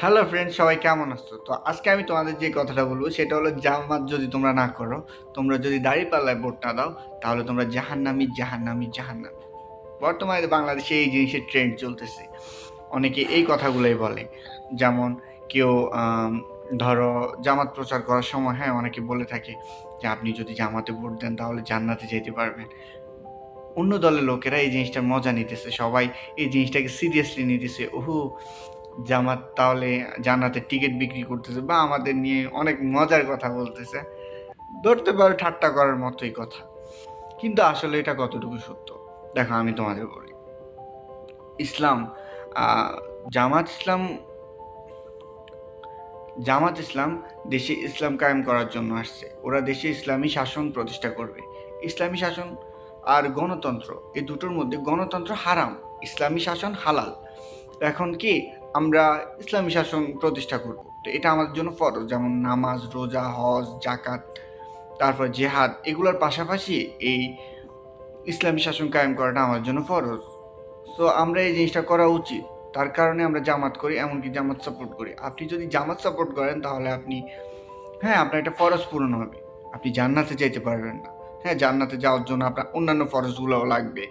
Hello friend সবাই কেমন আছো? তো আজকে আমি তোমাদের যে কথাটা বলব, সেটা হলো জামাত যদি তোমরা না করো, তোমরা যদি দাড়ি পাল্লায় ভোট না দাও, তাহলে তোমরা জাহান্নামি জাহান্নামি জাহান্নামি। বর্তমানে বাংলাদেশে এই জিনিসের ট্রেন্ড চলতেছে। অনেকে এই কথাগুলোই বলে। যেমন কেউ ধরো জামাত প্রচার করার সময় হ্যাঁ অনেকে বলে থাকে যে, আপনি যদি জামাতে ভোট দেন, তাহলে জান্নাতে যেতে পারবেন। অন্য দলের লোকেরা এই জিনিসটার মজা নিতেছে। সবাই এই জিনিসটাকে সিরিয়াসলি নিতেছে। ওহু জামাত তাহলে জান্নাতের টিকিট বিক্রি করতেছে বা আমাদের নিয়ে অনেক মজার কথা বলতেছে। ধরতে পারো ঠাট্টা করার মতোই কথা। কিন্তু আসলে এটা কতটুকু সত্য? দেখো, আমি তোমাদের বলি। ইসলাম জামাত ইসলাম জামাত ইসলাম দেশে ইসলাম কায়েম করার জন্য আসছে। ওরা দেশে ইসলামী শাসন প্রতিষ্ঠা করবে। ইসলামী শাসন আর গণতন্ত্র, এই দুটোর মধ্যে গণতন্ত্র হারাম, ইসলামী শাসন হালাল। এখন কি আমরা ইসলামী শাসন প্রতিষ্ঠা করব। তো এটা আমাদের জন্য ফরজ, যেমন নামাজ, রোজা, হজ জাকাত তারপর জেহাদ, এগুলোর পাশাপাশি এই ইসলামী শাসন কায়েম করাটা আমার জন্য ফরজ। তো আমরা এই জিনিসটা করা উচিত। তার কারণে আমরা জামাত করি, এমনকি জামাত সাপোর্ট করি। আপনি যদি জামাত সাপোর্ট করেন, তাহলে আপনি হ্যাঁ আপনার একটা ফরজ পূরণ হবে। আপনি জান্নাতে যেতে পারবেন না। হ্যাঁ জান্নাতে যাওয়ার জন্য আপনার অন্যান্য ফরজগুলোও লাগবে।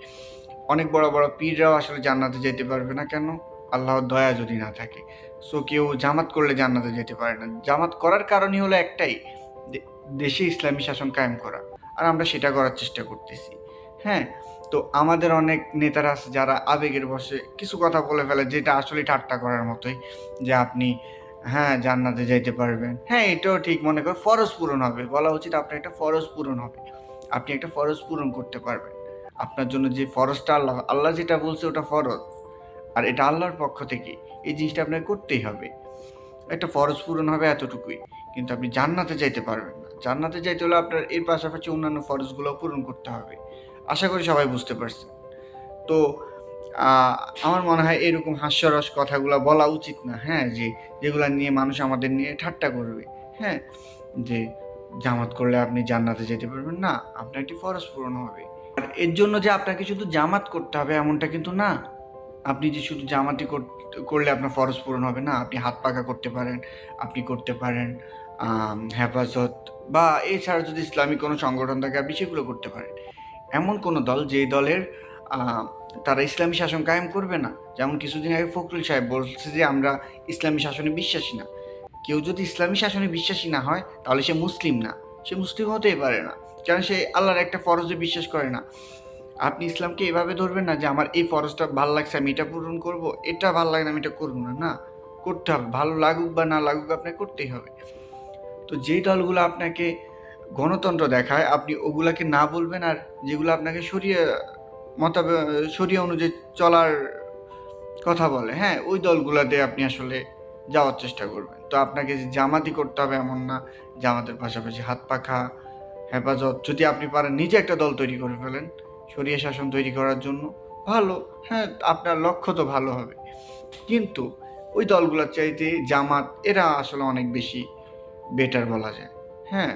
অনেক বড় বড় পীররাও আসলে জান্নাতে যেতে পারবে না কেন? আল্লাহর দয়া যদি না থাকে। সো কেউ জামাত করলে জান্নাতে যেতে পারে না। জামাত করার কারণই হলো একটাই দেশে ইসলামী শাসন কায়েম করা। আর আমরা সেটা করার চেষ্টা করতেছি। হ্যাঁ? তো আমাদের অনেক নেতারা আছে যারা আবেগের বসে কিছু কথা বলে ফেলে যেটা আসলে ঠাট্টা করার মতোই, যে আপনি হ্যাঁ জান্নাতে যাইতে পারবেন। হ্যাঁ এটাও ঠিক মনে কর, ফরজ পূরণ হবে। বলা উচিত আপনার একটা ফরজ পূরণ হবে। আপনি একটা ফরজ পূরণ করতে পারবেন। আপনার জন্য যে ফরজটা আল্লাহ আল্লাহ যেটা বলছে ওটা ফরজ। আর এটা আল্লাহর পক্ষ থেকে। এই জিনিসটা আপনাকে করতেই হবে। একটা ফরজ পূরণ হবে এতটুকুই। কিন্তু আপনি জান্নাতে যাইতে পারবেন না। জান্নাতে যাইতে হলে আপনার এর পাশাপাশি অন্যান্য ফরজগুলো পূরণ করতে হবে। আশা করি সবাই বুঝতে পারছেন। তো আমার মনে হয় এরকম হাস্যরস কথাগুলো বলা উচিত না। হ্যাঁ যে যেগুলো নিয়ে মানুষ আমাদের নিয়ে ঠাট্টা করবে। হ্যাঁ যে জামাত করলে আপনি জান্নাতে যেতে পারবেন না। আপনার একটি ফরজ পূরণ হবে। আর এর জন্য যে আপনাকে শুধু জামাত করতে হবে এমনটা কিন্তু না। আপনি যে শুধু জামাতি করলে আপনার ফরজ পূরণ হবে না, আপনি হাত পাকা করতে পারেন, আপনি করতে পারেন হেফাজত বা এছাড়া যদি ইসলামিক কোনো সংগঠন থাকে, আপনি সেগুলো করতে পারেন। এমন কোনো দল যে দলের তারা ইসলামী শাসন কায়েম করবে না। যেমন কিছুদিন আগে ফখরুল সাহেব বলছে যে, আমরা ইসলামী শাসনে বিশ্বাসী না। কেউ যদি ইসলামী শাসনে বিশ্বাসী না হয়, তাহলে সে মুসলিম না। সে মুসলিম হতেই পারে না। কারণ সে আল্লাহর একটা ফরজে বিশ্বাস করে না? আপনি ইসলামকে এভাবে ধরবেন না যে আমার এই ফরজটা ভালো লাগছে, আমি এটা পূরণ করব, এটা ভালো লাগে না, আমি এটা করব না। না, করতে হবে, ভালো লাগুক বা না লাগুক আপনাকে করতেই হবে। তো যেই দলগুলো আপনাকে গণতন্ত্র দেখায়, আপনি ওগুলাকে না বলবেন আর যেগুলো আপনাকে সরিয়ে, মতাবে, সরিয়ে অনুযায়ী চলার কথা বলে হ্যাঁ ওই দলগুলোতে আপনি আসলে যাওয়ার চেষ্টা করবেন। তো আপনাকে যে জামাতি করতে হবে এমন না জামাতের পাশাপাশি হাত পাখা, হেফাজত, যদি আপনি পারেন নিজে একটা দল তৈরি করে ফেলেন সরিয়ে শাসন তৈরি করার জন্য। ভালো হ্যাঁ আপনার লক্ষ্য তো ভালো হবে। কিন্তু ওই দলগুলোর চাইতে জামাত, এরা আসলে অনেক বেশি বেটার বলা যায়। হ্যাঁ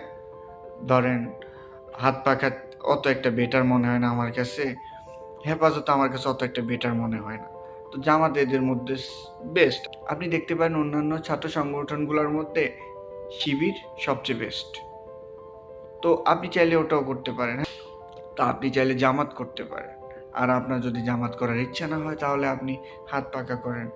ধরেন হাত পাখা অত একটা বেটার মনে হয় না আমার কাছে। হেফাজত আমার কাছে অত একটা বেটার মনে হয় না। তো জামাত এদের মধ্যে বেস্ট আপনি দেখতে পারেন অন্যান্য ছাত্র সংগঠনগুলোর মধ্যে শিবির সবচেয়ে বেস্ট তো আপনি চাইলে ওটাও করতে পারেন? তা আপনি চাইলে জামাত করতে পারেন। আর আপনার যদি জামাত করার ইচ্ছা না হয়, তাহলে আপনি হাত পাকা করেন।